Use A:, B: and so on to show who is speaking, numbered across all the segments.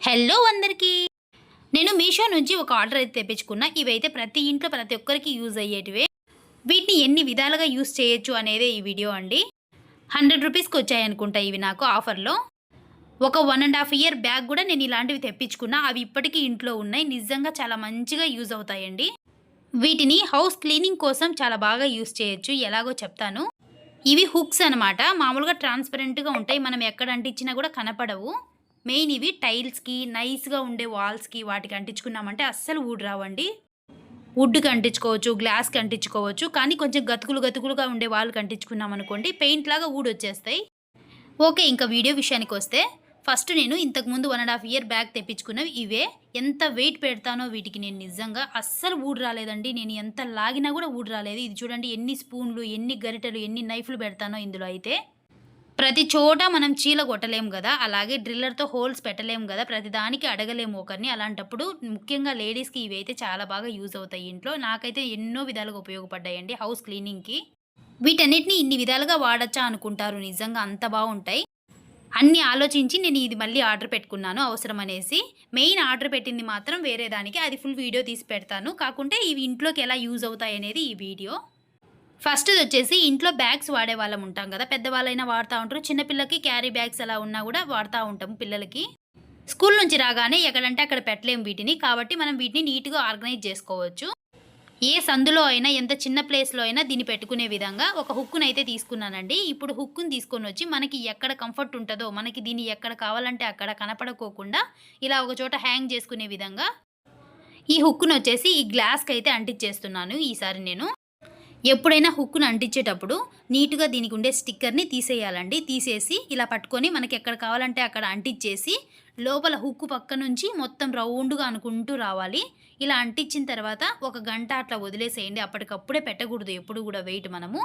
A: Hello అందరికీ. నేను మీషో నుంచి ఒక ఆర్డర్ అయితే తెప్పించుకున్నా. ఇవైతే ప్రతి ఇంట్లో ప్రతి ఒక్కరికి యూజ్ అయ్యేటివే. వీటిని ఎన్ని విధాలుగా యూజ్ చేయొచ్చు అనేదే ఈ వీడియో అండి. హండ్రెడ్ రూపీస్కి వచ్చాయి అనుకుంటా ఇవి నాకు ఆఫర్లో. ఒక one and half year bag కూడా నేను ఇలాంటివి తెప్పించుకున్నా. అవి ఇప్పటికీ ఇంట్లో ఉన్నాయి. నిజంగా చాలా మంచిగా యూజ్ అవుతాయండి. వీటిని హౌస్ క్లీనింగ్ కోసం చాలా బాగా యూజ్ చేయొచ్చు. ఎలాగో చెప్తాను. ఇవి హుక్స్ అనమాట మామూలుగా ట్రాన్స్పరెంట్గా ఉంటాయి. మనం ఎక్కడ అంటించినా కూడా కనపడవు. మెయిన్ ఇవి టైల్స్కి నైస్గా ఉండే వాల్స్కి వాటికి అంటించుకున్నామంటే అస్సలు వుడ్ రావండి. వుడ్కి అంటించుకోవచ్చు గ్లాస్కి అంటించుకోవచ్చు కానీ కొంచెం గతుకులు గతుకులుగా ఉండే వాళ్ళకి అంటించుకున్నాం అనుకోండి పెయింట్ లాగా ఊడి వచ్చేస్తాయి ఓకే ఇంకా వీడియో విషయానికి వస్తే ఫస్ట్ నేను ఇంతకుముందు one and half year bag తెప్పించుకున్నవి ఇవే. ఎంత వెయిట్ పెడతానో వీటికి నేను నిజంగా అస్సలు ఊడి రాలేదండి. నేను ఎంత లాగినా కూడా ఊడి రాలేదు. ఇది చూడండి ఎన్ని స్పూన్లు ఎన్ని గరిటెలు ఎన్ని నైఫ్లు పెడతానో ఇందులో అయితే. ప్రతి చోట మనం చీల కొట్టలేము కదా అలాగే డ్రిల్లర్తో హోల్స్ పెట్టలేము కదా ప్రతి దానికి అడగలేము ఒకరిని. అలాంటప్పుడు ముఖ్యంగా లేడీస్కి ఇవి అయితే చాలా బాగా యూజ్ అవుతాయి ఇంట్లో. నాకైతే ఎన్నో విధాలుగా ఉపయోగపడ్డాయండి హౌస్ క్లీనింగ్కి. వీటన్నిటిని ఇన్ని విధాలుగా వాడచ్చా అనుకుంటారు నిజంగా అంత బాగుంటాయి. అన్ని ఆలోచించి నేను ఇది మళ్ళీ ఆర్డర్ పెట్టుకున్నాను అవసరం అనేసి. మెయిన్ ఆర్డర్ పెట్టింది మాత్రం వేరే దానికి. అది ఫుల్ వీడియో తీసి పెడతాను. కాకుంటే ఇవి ఇంట్లోకి ఎలా యూజ్ అవుతాయి అనేది ఈ వీడియో. ఫస్ట్ వచ్చేసి ఇంట్లో బ్యాగ్స్ వాడే వాళ్ళం ఉంటాం కదా పెద్దవాళ్ళైనా వాడుతూ ఉంటారు. చిన్నపిల్లకి క్యారీ బ్యాగ్స్ అలా ఉన్నా కూడా వాడుతూ ఉంటాం పిల్లలకి. స్కూల్ నుంచి రాగానే ఎక్కడంటే అక్కడ పెట్టలేము వీటిని కాబట్టి మనం వీటిని నీట్గా ఆర్గనైజ్ చేసుకోవచ్చు. ఏ సందులో అయినా ఎంత చిన్న ప్లేస్లో అయినా దీన్ని పెట్టుకునే విధంగా ఒక హుక్కును అయితే తీసుకున్నానండి. ఇప్పుడు హుక్కును తీసుకొని వచ్చి మనకి ఎక్కడ కంఫర్ట్ ఉంటుందో మనకి దీన్ని ఎక్కడ కావాలంటే అక్కడ కనపడకోకుండా ఇలా ఒక చోట హ్యాంగ్ చేసుకునే విధంగా ఈ హుక్కును వచ్చేసి ఈ గ్లాస్కి అయితే అంటించేస్తున్నాను ఈసారి నేను. ఎప్పుడైనా హుక్కును అంటించేటప్పుడు నీట్గా దీనికి ఉండే స్టిక్కర్ని తీసేయాలండి. తీసేసి ఇలా పట్టుకొని మనకి ఎక్కడ కావాలంటే అక్కడ అంటించేసి లోపల హుక్కు పక్క నుంచి మొత్తం రౌండ్గా అనుకుంటూ రావాలి. ఇలా అంటించిన తర్వాత ఒక గంట అట్లా వదిలేసేయండి. అప్పటికప్పుడే పెట్టకూడదు. ఎప్పుడు కూడా వెయిట్ మనము.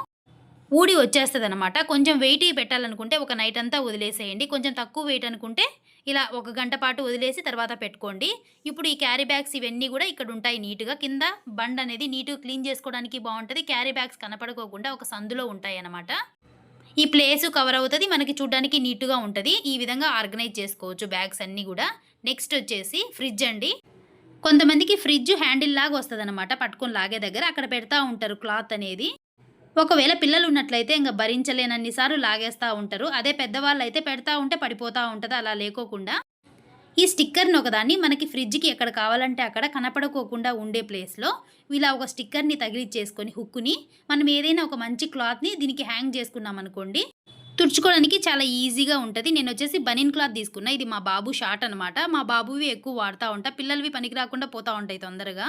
A: ఊడి వచ్చేస్తుంది అనమాట కొంచెం వెయిట్ పెట్టాలనుకుంటే ఒక నైట్ అంతా వదిలేసేయండి. కొంచెం తక్కువ వెయిట్ అనుకుంటే ఇలా ఒక గంట పాటు వదిలేసి తర్వాత పెట్టుకోండి. ఇప్పుడు ఈ క్యారీ బ్యాగ్స్ ఇవన్నీ కూడా ఇక్కడ ఉంటాయి నీట్గా. కింద బండ్ అనేది నీట్గా క్లీన్ చేసుకోవడానికి బాగుంటుంది. క్యారీ బ్యాగ్స్ కనపడుకోకుండా ఒక సందులో ఉంటాయి అన్నమాట. ఈ ప్లేస్ కవర్ అవుతుంది మనకి చూడడానికి నీట్గా ఉంటుంది. ఈ విధంగా ఆర్గనైజ్ చేసుకోవచ్చు బ్యాగ్స్ అన్నీ కూడా. నెక్స్ట్ వచ్చేసి ఫ్రిడ్జ్ అండి. కొంతమందికి ఫ్రిడ్జ్ హ్యాండిల్ లాగా వస్తుంది అనమాట పట్టుకొని లాగే దగ్గర. అక్కడ పెడతా ఉంటారు క్లాత్ అనేది. ఒకవేళ పిల్లలు ఉన్నట్లయితే ఇంకా భరించలేనన్నిసార్లు లాగేస్తూ ఉంటారు. అదే పెద్దవాళ్ళు అయితే పెడతా ఉంటే పడిపోతూ ఉంటుంది. అలా లేకోకుండా ఈ స్టిక్కర్ని ఒకదాన్ని మనకి ఫ్రిడ్జ్కి ఎక్కడ కావాలంటే అక్కడ కనపడకోకుండా ఉండే ప్లేస్లో ఇలా ఒక స్టిక్కర్ని తగిలిచ్చేసుకొని హుక్కుని మనం ఏదైనా ఒక మంచి క్లాత్ని దీనికి హ్యాంగ్ చేసుకున్నాం అనుకోండి తుడుచుకోవడానికి చాలా ఈజీగా ఉంటుంది. నేను వచ్చేసి బనిన్ క్లాత్ తీసుకున్నా. ఇది మా బాబు షార్ట్ అనమాట మా బాబువి ఎక్కువ వాడుతూ ఉంటా. పిల్లలవి పనికి రాకుండా పోతూ ఉంటాయి తొందరగా.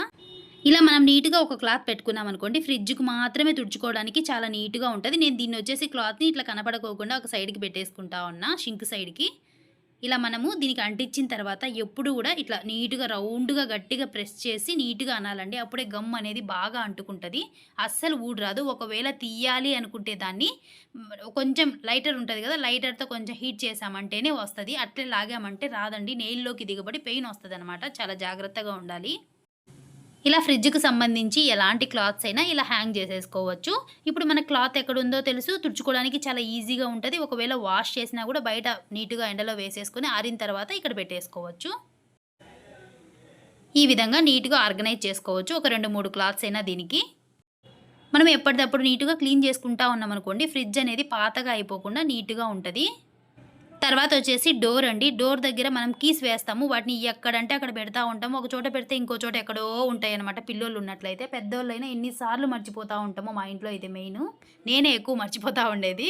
A: ఇలా మనం నీట్గా ఒక క్లాత్ పెట్టుకున్నాం అనుకోండి ఫ్రిడ్జ్కి మాత్రమే తుడుచుకోవడానికి చాలా నీట్గా ఉంటుంది. నేను దీన్ని వచ్చేసి క్లాత్ని ఇట్లా కనపడకోకుండా ఒక సైడ్కి పెట్టేసుకుంటా ఉన్నా షింక్ సైడ్కి. ఇలా మనము దీనికి అంటించిన తర్వాత ఎప్పుడు కూడా ఇట్లా నీట్గా రౌండ్గా గట్టిగా ప్రెస్ చేసి నీట్గా అనాలండి. అప్పుడే గమ్ అనేది బాగా అంటుకుంటుంది. అస్సలు ఊడరాదు. ఒకవేళ తీయాలి అనుకుంటే దాన్ని కొంచెం లైటర్ ఉంటుంది కదా లైటర్తో కొంచెం హీట్ చేసామంటేనే వస్తుంది. అట్లే లాగామంటే రాదండి. నెయిల్లోకి దిగబడి పెయిన్ వస్తుంది చాలా జాగ్రత్తగా ఉండాలి. ఇలా ఫ్రిడ్జ్కి సంబంధించి ఎలాంటి క్లాత్స్ అయినా ఇలా హ్యాంగ్ చేసేసుకోవచ్చు. ఇప్పుడు మన క్లాత్ ఎక్కడుందో తెలుసు. తుడుచుకోవడానికి చాలా ఈజీగా ఉంటుంది. ఒకవేళ వాష్ చేసినా కూడా బయట నీట్గా ఎండలో వేసేసుకొని ఆరిన తర్వాత ఇక్కడ పెట్టేసుకోవచ్చు. ఈ విధంగా నీట్గా ఆర్గనైజ్ చేసుకోవచ్చు. ఒక రెండు మూడు క్లాత్స్ అయినా దీనికి. మనం ఎప్పటికప్పుడు నీట్గా క్లీన్ చేసుకుంటా ఉన్నాం అనుకోండి ఫ్రిడ్జ్ అనేది పాతగా అయిపోకుండా నీట్గా ఉంటుంది. తర్వాత వచ్చేసి డోర్ అండి. డోర్ దగ్గర మనం కీస్ వేస్తాము. వాటిని ఎక్కడంటే అక్కడ పెడతా ఉంటాము ఒక చోట పెడితే ఇంకో చోట ఎక్కడో ఉంటాయి అనమాట పిల్లోళ్ళు ఉన్నట్లయితే. పెద్దోళ్ళైనా ఎన్నిసార్లు మర్చిపోతూ ఉంటామో మా ఇంట్లో అయితే మెయిన్. నేనే ఎక్కువ మర్చిపోతూ ఉండేది.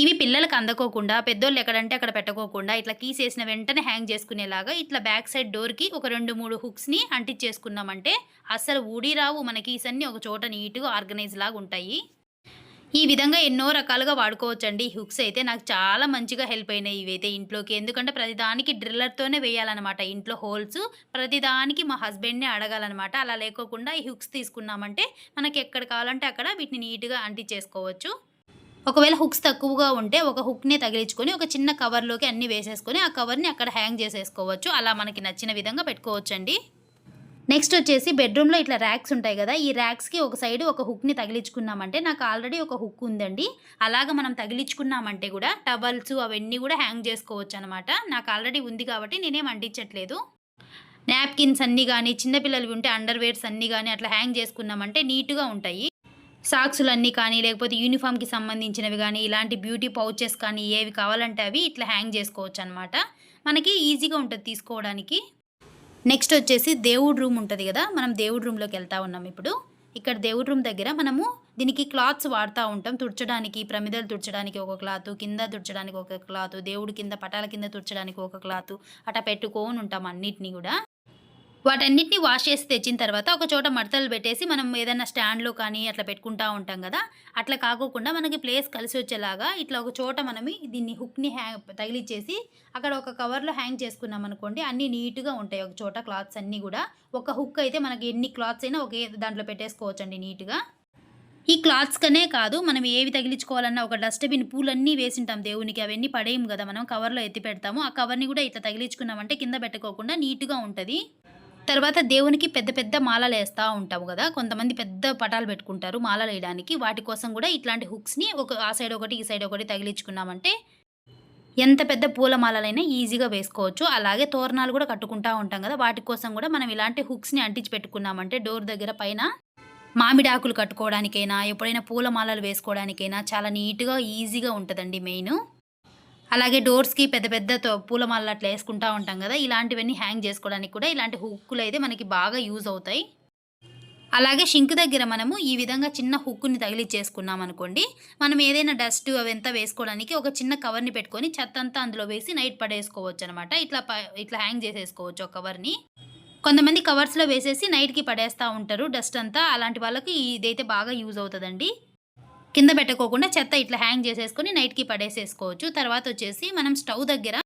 A: ఇవి పిల్లలకు అందకోకుండా పెద్దోళ్ళు ఎక్కడంటే అక్కడ పెట్టుకోకుండా ఇట్లా కీస్ వేసిన వెంటనే హ్యాంగ్ చేసుకునేలాగా ఇట్లా బ్యాక్ సైడ్ డోర్కి ఒక రెండు మూడు హుక్స్ని అంటించేసుకున్నామంటే అస్సలు ఊడి రావు. మన కీస్ అన్నీ ఒక చోట నీట్గా ఆర్గనైజ్ లాగా ఉంటాయి. ఈ విధంగా ఎన్నో రకాలుగా వాడుకోవచ్చండి. ఈ హుక్స్ అయితే నాకు చాలా మంచిగా హెల్ప్ అయినాయి ఇవైతే ఇంట్లోకి. ఎందుకంటే ప్రతిదానికి డ్రిల్లర్తోనే వేయాలన్నమాట. ఇంట్లో హోల్స్ ప్రతిదానికి మా హస్బెండ్ని అడగాలన్నమాట. అలా లేకోకుండా ఈ హుక్స్ తీసుకున్నామంటే మనకి ఎక్కడ కావాలంటే అక్కడ వీటిని నీట్గా అంటించేసుకోవచ్చు. ఒకవేళ హుక్స్ తక్కువగా ఉంటే ఒక హుక్నే తగిలించుకొని ఒక చిన్న కవర్లోకి అన్ని వేసేసుకొని ఆ కవర్ని అక్కడ హ్యాంగ్ చేసేసుకోవచ్చు. అలా మనకి నచ్చిన విధంగా పెట్టుకోవచ్చండి. నెక్స్ట్ వచ్చేసి బెడ్రూమ్లో ఇట్లా ర్యాక్స్ ఉంటాయి కదా ఈ ర్యాక్స్కి ఒక సైడ్ ఒక హుక్ని తగిలించుకున్నామంటే నాకు ఆల్రెడీ ఒక హుక్ ఉందండి. అలాగ మనం తగిలించుకున్నామంటే కూడా టవల్స్ అవన్నీ కూడా హ్యాంగ్ చేసుకోవచ్చు అనమాట నాకు ఆల్రెడీ ఉంది కాబట్టి నేనేం అంటించట్లేదు. నాప్కిన్స్ అన్నీ కానీ చిన్నపిల్లలు ఉంటే అండర్వేర్స్ అన్నీ కానీ అట్లా హ్యాంగ్ చేసుకున్నామంటే నీట్గా ఉంటాయి. సాక్సులన్నీ కానీ లేకపోతే యూనిఫామ్కి సంబంధించినవి కానీ ఇలాంటి బ్యూటీ పౌచెస్ కానీ ఏవి కావాలంటే అవి ఇట్లా హ్యాంగ్ చేసుకోవచ్చు అనమాట మనకి ఈజీగా ఉంటుంది తీసుకోవడానికి. నెక్స్ట్ వచ్చేసి దేవుడి రూమ్ ఉంటుంది కదా మనం దేవుడి రూమ్లోకి వెళ్తా ఉన్నాం ఇప్పుడు. ఇక్కడ దేవుడి రూమ్ దగ్గర మనము దీనికి క్లాత్స్ వాడుతూ ఉంటాం. తుడచడానికి ప్రమిదలు తుడచడానికి ఒక క్లాత్ కింద తుడచడానికి ఒక క్లాత్ దేవుడి కింద పటాల కింద తుడచడానికి ఒక క్లాత్ అట్లా పెట్టుకొని ఉంటాం అన్నిటినీ కూడా. వాటన్నిటిని వాష్ చేసి తెచ్చిన తర్వాత ఒక చోట మడతలు పెట్టేసి మనం ఏదైనా స్టాండ్లో కానీ అట్లా పెట్టుకుంటా ఉంటాం కదా అట్లా కాకోకుండా మనకి ప్లేస్ కలిసి వచ్చేలాగా ఇట్లా ఒక చోట మనం దీన్ని హుక్ని హ్యాంగ్ తగిలిచ్చేసి అక్కడ ఒక కవర్లో హ్యాంగ్ చేసుకున్నాం అనుకోండి అన్నీ నీట్గా ఉంటాయి ఒక చోట క్లాత్స్ అన్నీ కూడా. ఒక హుక్ అయితే మనకి ఎన్ని క్లాత్స్ అయినా ఒకే దాంట్లో పెట్టేసుకోవచ్చండి నీట్గా. ఈ క్లాత్స్ కనే కాదు మనం ఏవి తగిలించుకోవాలన్నా ఒక డస్ట్బిన్ పూలన్నీ వేసింటాం దేవునికి అవన్నీ పడేయం కదా మనం కవర్లో ఎత్తి పెడతాము. ఆ కవర్ని కూడా ఇట్లా తగిలించుకున్నామంటే కింద పెట్టుకోకుండా నీట్గా ఉంటుంది. తర్వాత దేవునికి పెద్ద పెద్ద మాలలు వేస్తూ ఉంటాము కదా. కొంతమంది పెద్ద పటాలు పెట్టుకుంటారు మాలలు వేయడానికి. వాటి కోసం కూడా ఇట్లాంటి హుక్స్ని ఒక ఆ సైడ్ ఒకటి ఈ సైడ్ ఒకటి తగిలించుకున్నామంటే ఎంత పెద్ద పూల మాలలైనా ఈజీగా వేసుకోవచ్చు. అలాగే తోరణాలు కూడా కట్టుకుంటా ఉంటాం కదా. వాటి కోసం కూడా మనం ఇలాంటి హుక్స్ని అంటించి పెట్టుకున్నామంటే డోర్ దగ్గర పైన మామిడి ఆకులు కట్టుకోవడానికైనా ఎప్పుడైనా పూల మాలలు వేసుకోవడానికైనా చాలా నీట్గా ఈజీగా ఉంటుందండి మెయిన్ అలాగే డోర్స్కి పెద్ద పెద్ద తో- పూలమాలలు అట్లా వేసుకుంటూ ఉంటాం కదా ఇలాంటివన్నీ హ్యాంగ్ చేసుకోవడానికి కూడా ఇలాంటి హుక్కులు అయితే మనకి బాగా యూజ్ అవుతాయి. అలాగే షింక్ దగ్గర మనము ఈ విధంగా చిన్న హుక్కుని తగిలిచ్చేసుకున్నాం అనుకోండి మనం ఏదైనా డస్ట్ అవంతా వేసుకోవడానికి ఒక చిన్న కవర్ని పెట్టుకొని చెత్త అంతా అందులో వేసి నైట్ పడేసుకోవచ్చు అనమాట ఇట్లా ప- ఇట్లా హ్యాంగ్ చేసేసుకోవచ్చు ఒక కవర్ని కొంతమంది కవర్స్లో వేసేసి నైట్కి పడేస్తూ ఉంటారు డస్ట్ అంతా. అలాంటి వాళ్ళకి ఇదైతే బాగా యూజ్ అవుతుందండి. కింద పెట్టుకోకుండా చెత్త ఇట్లా హ్యాంగ్ చేసేసుకొని నైట్కి పడేసేసుకోవచ్చు. తర్వాత వచ్చేసి మనం స్టవ్ దగ్గర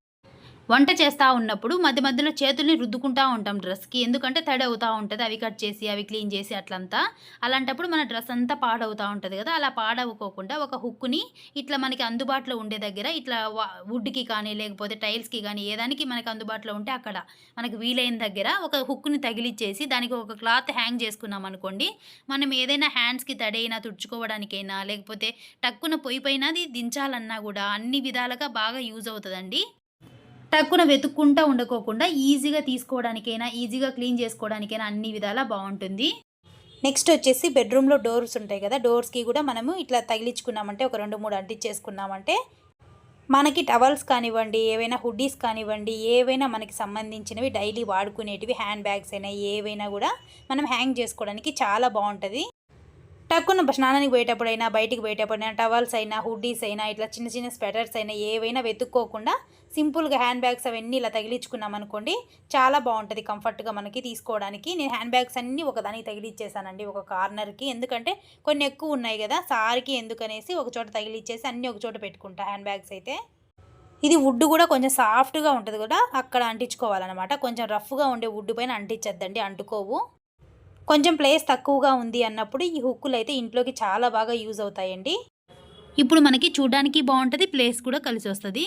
A: వంట చేస్తూ ఉన్నప్పుడు మధ్య మధ్యలో చేతుల్ని రుద్దుకుంటూ ఉంటాం డ్రెస్కి. ఎందుకంటే తడి అవుతూ ఉంటుంది అవి కట్ చేసి అవి క్లీన్ చేసి అట్లంతా. అలాంటప్పుడు మన డ్రెస్ అంతా పాడవుతూ ఉంటుంది కదా అలా పాడవుకోకుండా ఒక హుక్కుని ఇట్లా మనకి అందుబాటులో ఉండే దగ్గర ఇట్లా వుడ్కి కానీ లేకపోతే టైల్స్కి కానీ ఏదానికి మనకి అందుబాటులో ఉంటే అక్కడ మనకి వీలైన దగ్గర ఒక హుక్ని తగిలిచ్చేసి దానికి ఒక క్లాత్ హ్యాంగ్ చేసుకున్నాం అనుకోండి మనం ఏదైనా హ్యాండ్స్కి తడైనా తుడుచుకోవడానికైనా లేకపోతే టక్కున పొయ్యి పైన అది దించాలన్నా కూడా అన్ని విధాలుగా బాగా యూజ్ అవుతుందండి. టక్కున వెతుక్కుంటా ఉండకోకుండా ఈజీగా తీసుకోవడానికైనా ఈజీగా క్లీన్ చేసుకోవడానికైనా అన్ని విధాలా బాగుంటుంది. నెక్స్ట్ వచ్చేసి బెడ్రూమ్లో డోర్స్ ఉంటాయి కదా డోర్స్కి కూడా మనము ఇట్లా తగిలించుకున్నామంటే ఒక రెండు మూడు అంటించేసుకున్నామంటే మనకి టవల్స్ కానివ్వండి ఏవైనా హుడ్డీస్ కానివ్వండి ఏవైనా మనకి సంబంధించినవి డైలీ వాడుకునేటివి హ్యాండ్ బ్యాగ్స్ అయినా ఏవైనా కూడా మనం హ్యాంగ్ చేసుకోవడానికి చాలా బాగుంటుంది. టక్కున స్నానానికి పోయేటప్పుడైనా బయటికి పోయేటప్పుడైనా టవల్స్ అయినా హుడ్డీస్ అయినా ఇట్లా చిన్న చిన్న స్వెటర్స్ అయినా ఏవైనా వెతుక్కోకుండా సింపుల్గా హ్యాండ్ బ్యాగ్స్ అవన్నీ ఇలా తగిలించుకున్నాం అనుకోండి చాలా బాగుంటుంది కంఫర్ట్గా మనకి తీసుకోవడానికి. నేను హ్యాండ్ బ్యాగ్స్ అన్నీ ఒకదానికి తగిలిచ్చేసానండి ఒక కార్నర్కి ఎందుకంటే కొన్ని ఎక్కువ ఉన్నాయి కదా సారికి ఎందుకనేసి ఒక చోట తగిలిచ్చేసి అన్నీ ఒక చోట పెట్టుకుంటా హ్యాండ్ బ్యాగ్స్ అయితే. ఇది వుడ్ కూడా కొంచెం సాఫ్ట్గా ఉంటుంది కూడా అక్కడ అంటించుకోవాలన్నమాట. కొంచెం రఫ్గా ఉండే వుడ్ పైన అంటించద్దండి అంటుకోవు. కొంచెం ప్లేస్ తక్కువగా ఉంది అన్నప్పుడు ఈ హుక్కులు అయితే ఇంట్లోకి చాలా బాగా యూజ్ అవుతాయండి. ఇప్పుడు మనకి చూడడానికి బాగుంటుంది ప్లేస్ కూడా కలిసి వస్తుంది.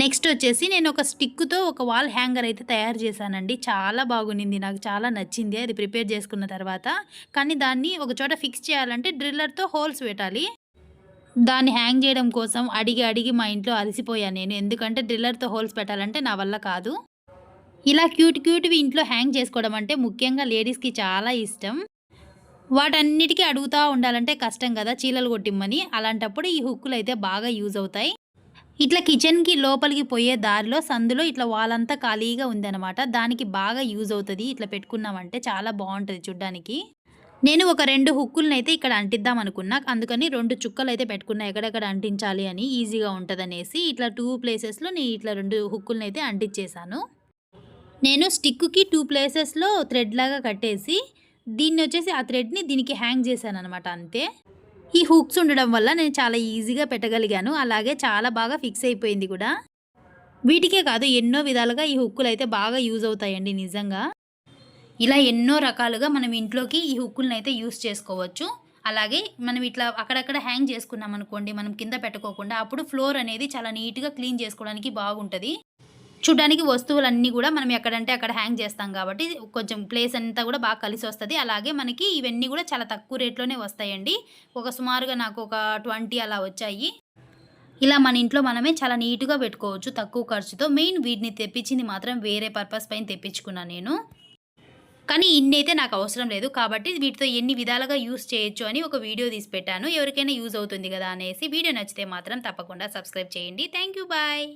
A: నెక్స్ట్ వచ్చేసి నేను ఒక స్టిక్తో ఒక వాల్ హ్యాంగర్ అయితే తయారు చేశానండి. చాలా బాగుండింది నాకు చాలా నచ్చింది. అది ప్రిపేర్ చేసుకున్న తర్వాత కానీ దాన్ని ఒక చోట ఫిక్స్ చేయాలంటే డ్రిల్లర్తో హోల్స్ పెట్టాలి. దాన్ని హ్యాంగ్ చేయడం కోసం అడిగి అడిగి మా ఇంట్లో అలసిపోయాను నేను. ఎందుకంటే డ్రిల్లర్తో హోల్స్ పెట్టాలంటే నా వల్ల కాదు. ఇలా క్యూట్ క్యూట్వి ఇంట్లో హ్యాంగ్ చేసుకోవడం అంటే ముఖ్యంగా లేడీస్కి చాలా ఇష్టం. వాటన్నిటికీ అడుగుతూ ఉండాలంటే కష్టం కదా చీలలు కొట్టిమ్మని. అలాంటప్పుడు ఈ హుక్కులు అయితే బాగా యూజ్ అవుతాయి. ఇట్లా కిచెన్కి లోపలికి పోయే దారిలో సందులో ఇట్లా వాళ్ళంతా ఖాళీగా ఉందన్నమాట. దానికి బాగా యూజ్ అవుతుంది. ఇట్లా పెట్టుకున్నామంటే చాలా బాగుంటుంది చూడ్డానికి. నేను ఒక రెండు హుక్కులను అయితే ఇక్కడ అంటిద్దాం అనుకున్నా. అందుకని రెండు చుక్కలు అయితే పెట్టుకున్నా. ఎక్కడెక్కడ అంటించాలి అని ఈజీగా ఉంటుందనేసి ఇట్లా టూ ప్లేసెస్లో నేను ఇట్లా రెండు హుక్కులను అయితే అంటించేశాను నేను స్టిక్కి టూ ప్లేసెస్లో థ్రెడ్ లాగా కట్టేసి దీన్ని వచ్చేసి ఆ థ్రెడ్ని దీనికి హ్యాంగ్ చేశాను అనమాట అంతే. ఈ హుక్స్ ఉండడం వల్ల నేను చాలా ఈజీగా పెట్టగలిగాను. అలాగే చాలా బాగా ఫిక్స్ అయిపోయింది కూడా. వీటికే కాదు ఎన్నో విధాలుగా ఈ హుక్కులు అయితే బాగా యూజ్ అవుతాయండి నిజంగా. ఇలా ఎన్నో రకాలుగా మనం ఇంట్లోకి ఈ హుక్కులను అయితే యూస్ చేసుకోవచ్చు. అలాగే మనం ఇట్లా అక్కడక్కడ హ్యాంగ్ చేసుకున్నాం అనుకోండి మనం కింద పెట్టుకోకుండా అప్పుడు ఫ్లోర్ అనేది చాలా నీట్గా క్లీన్ చేసుకోవడానికి బాగుంటుంది. చూడడానికి వస్తువులన్నీ కూడా మనం ఎక్కడంటే అక్కడ హ్యాంగ్ చేస్తాం కాబట్టి కొంచెం ప్లేస్ అంతా కూడా బాగా కలిసి వస్తుంది. అలాగే మనకి ఇవన్నీ కూడా చాలా తక్కువ రేట్లోనే వస్తాయండి. ఒక సుమారుగా నాకు ఒక ట్వంటీ అలా వచ్చాయి. ఇలా మన ఇంట్లో మనమే చాలా నీట్గా పెట్టుకోవచ్చు తక్కువ ఖర్చుతో. మెయిన్ వీటిని తెప్పించింది మాత్రం వేరే పర్పస్ పైన తెప్పించుకున్నాను నేను. కానీ ఇన్ని అయితే నాకు అవసరం లేదు కాబట్టి వీటితో ఎన్ని విధాలుగా యూస్ చేయొచ్చు అని ఒక వీడియో తీసి పెట్టాను. ఎవరికైనా యూజ్ అవుతుంది కదా అనేసి. వీడియో నచ్చితే మాత్రం తప్పకుండా సబ్స్క్రైబ్ చేయండి. Thank you bye